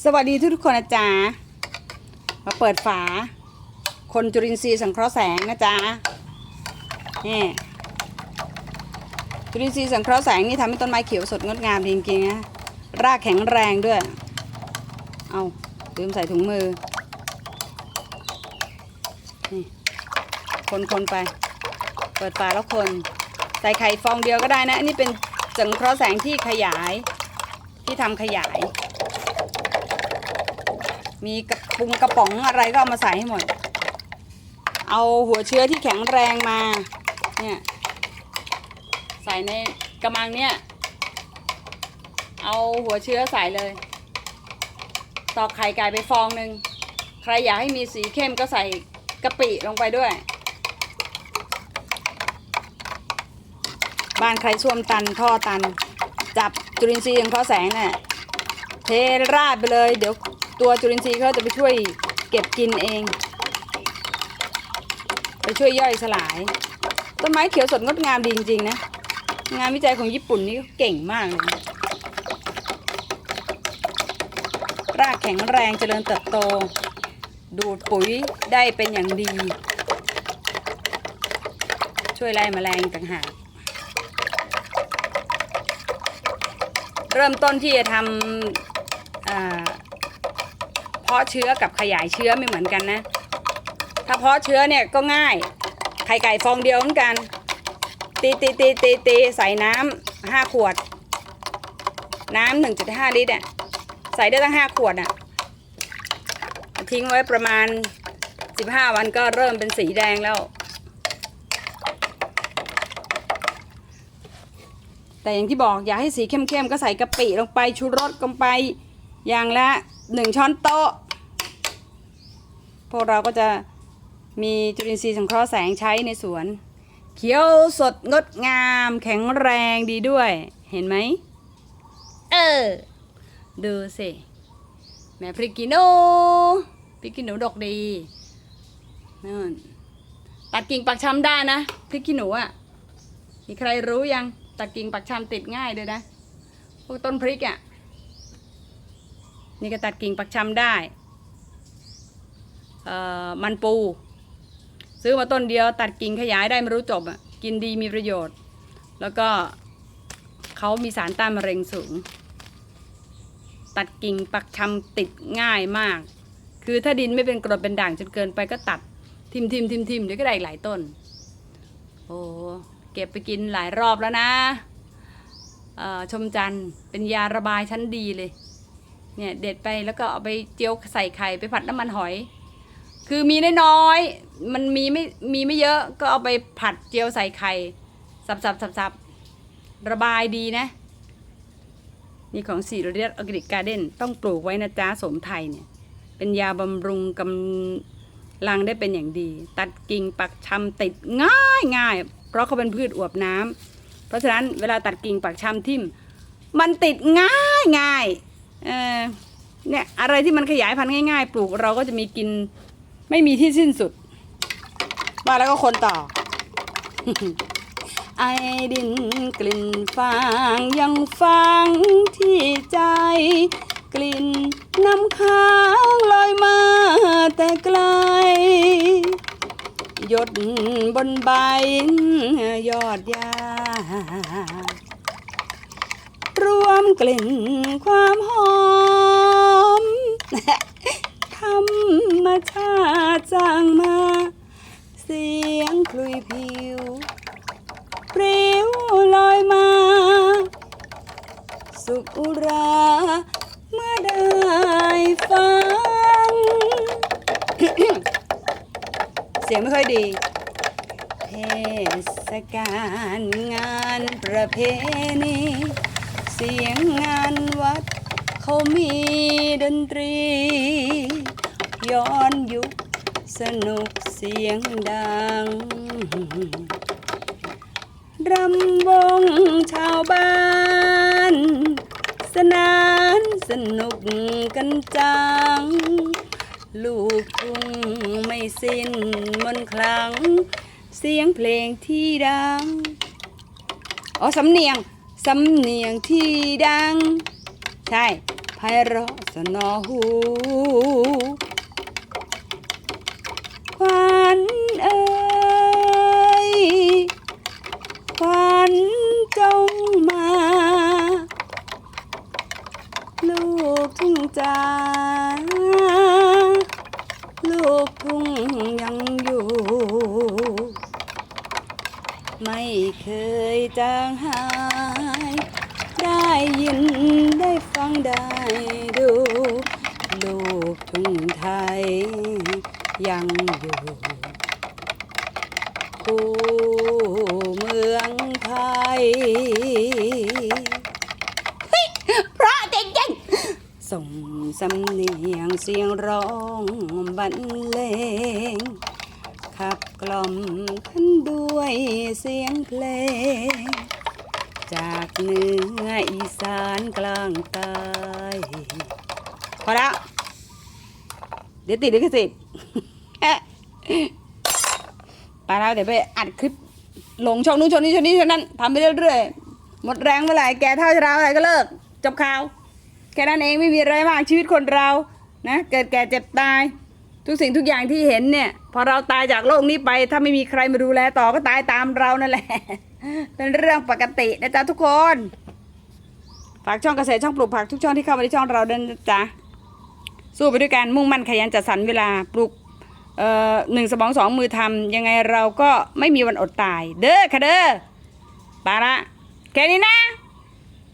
สวัสดีทุกๆคนนะจ๊ะมาเปิดฝา คนจุลินทรีย์สังเคราะห์แสงนะจ๊ะนี่จุลินทรีย์สังเคราะห์แสงนี่ทำให้ต้นไม้เขียวสดงดงามจริงๆนะรากแข็งแรงด้วย เอาลืมใส่ถุงมือนี่คนๆไป เปิดฝาแล้วคนใส่ไข่ฟองเดียวก็ได้นะ อันนี้เป็นสังเคราะห์แสงที่ขยายที่ทำขยาย มีกระปุงกระป๋องอะไรก็เอามาใส่ให้หมด เอาหัวเชื้อที่แข็งแรงมา เนี่ย ใส่ในกระมังเนี่ย เอาหัวเชื้อใส่เลย ตอกไข่ไก่ไปฟองหนึ่ง ใครอยากให้มีสีเข้มก็ใส่กะปิลงไปด้วย บ้านใครส้วมตันท่อตัน จับจุลินทรีย์ของเขาแสงเนี่ยเทราดไปเลยเดี๋ยว ตัวจุลินทรีย์เขาจะไปช่วยเก็บกินเอง ไปช่วยย่อยสลาย ต้นไม้เขียวสดงดงามดีจริงๆนะงานวิจัยของญี่ปุ่นนี่เขาเก่งมากเลยรากแข็งแรงเจริญเติบโต ดูดปุ๋ยได้เป็นอย่างดี ช่วยไล่แมลงต่างหากเริ่มต้นที่จะทำอ่าเพาะเชื้อกับขยายเชื้อไม่เหมือนกันนะ ถ้าเพาะเชื้อเนี่ยก็ง่าย ไข่ไก่ฟองเดียวเหมือนกัน ตีตีตีตีตีใส่น้ำห้าขวด น้ำหนึ่งจุดห้าลิตรอะใส่ได้ตั้งห้าขวดอะ ทิ้งไว้ประมาณสิบห้าวันก็เริ่มเป็นสีแดงแล้ว แต่อย่างที่บอกอยากให้สีเข้มๆ ก็ใส่กะปิลงไปชูรสลงไปอย่างละหนึ่งช้อนโต๊ะ พวกเราก็จะมีจุลินทรีย์สังเคราะห์แสงใช้ในสวน เขียวสดงดงาม แข็งแรงดีด้วย เห็นไหม เออ ดูสิแม่พริกกิโนพริกขี้หนูดกดีนั่นตัดกิ่งปักชำได้นะพริกขี้หนูอะมีใครรู้ยังตัดกิ่งปักชำติดง่ายเลยนะพวกต้นพริกอะนี่ก็ตัดกิ่งปักชำได้เอ่อ มันปู ซื้อมาต้นเดียวตัดกิ่งขยายได้ไม่รู้จบอะกินดีมีประโยชน์ แล้วก็เขามีสารต้านมะเร็งสูง ตัดกิ่งปักชำติดง่ายมาก คือถ้าดินไม่เป็นกรดเป็นด่างจนเกินไปก็ตัดทิมทิมทิมทิมเดี๋ยวก็ได้อีกหลายต้น โอ้เก็บไปกินหลายรอบแล้วนะชมจันเป็นยาระบายชั้นดีเลย เนี่ยเด็ดไปแล้วก็เอาไปเจียวใส่ไข่ไปผัดน้ำมันหอย คือมีน้อยๆมันมีไม่มีไม่เยอะก็เอาไปผัดเจียวใส่ไข่สับสับสับสับระบายดีนะ นี่ของสีเรียสออร์แกนิกการ์เด้นต้องปลูกไว้นะจ๊ะสมไทยเนี่ย เป็นยาบำรุงกำลังได้เป็นอย่างดี ตัดกิ่งปักชำติดง่ายง่ายเพราะเขาเป็นพืชอวบน้ำเพราะฉะนั้นเวลาตัดกิ่งปักชำทิ่มมันติดง่ายง่ายเออเนี่ยอะไรที่มันขยายพันธุ์ง่าย ๆ ปลูกเราก็จะมีกิน ไม่มีที่สิ้นสุดว่าแล้วก็คนต่อ ไอดินกลิ่นฟางยังฟังที่ใจ กลิ่นน้ำค้างลอยมาแต่ไกลหยดบนใบยอดยารวมกลิ่นความหอม ชาติจ้างมา เสียงคลุยผิวปลิวลอยมา สุขอุรา เมื่อได้ฟัง เสียงไม่ค่อยดี เทศกาลงานประเพณี เสียงงานวัดเขามีดนตรี ย้อนยุคสนุกเสียงดัง รำวงชาวบ้าน สนานสนุกกันจัง ลูกทุ่งไม่สิ้นมนคลัง เสียงเพลงที่ดัง อ๋อ สำเนียง สำเนียงที่ดัง ใช่ไพเราะสนอหู ลูกทุ่งจ้าลูกทุ่งยังอยู่ ไม่เคยจางหาย ได้ยินได้ฟังได้ดู ลูกทุ่งไทยยังอยู่คู่เมืองไทย สำเนียงเสียงร้องบรรเลง ขับกล่อมท่านด้วยเสียงเพลง จากเหนืออีสานกลางใต้พอแล้วเดี๋ยวติดลิขสิทธิ์ไปแล้วเดี๋ยวไปอัดคลิปลงช่องนู้นช่องนี้ช่องนี้ช่องนั้นทำไปเรื่อยๆหมดแรงเมื่อไหร่แกเท่าชราเมื่อไหร่ก็เลิก จบข่าว แค่นั้นเองไม่มีอะไรมากชีวิตคนเรานะเกิดแก่เจ็บตาย ทุกสิ่งทุกอย่างที่เห็นเนี่ย พอเราตายจากโลกนี้ไป ถ้าไม่มีใครมาดูแลต่อก็ตายตามเรานั่นแหละ เป็นเรื่องปกตินะจ๊ะทุกคน ฝากช่องเกษตรช่องปลูกผักทุกช่องที่เข้ามาในช่องเราด้วยนะจ๊ะสู้ไปด้วยกันมุ่งมั่นขยันจัดสรรเวลาปลูกเอ่อหนึ่งสมองสองมือทำยังไงเราก็ไม่มีวันอดตาย เด้อค่ะเด้อไปละแค่นี้นะ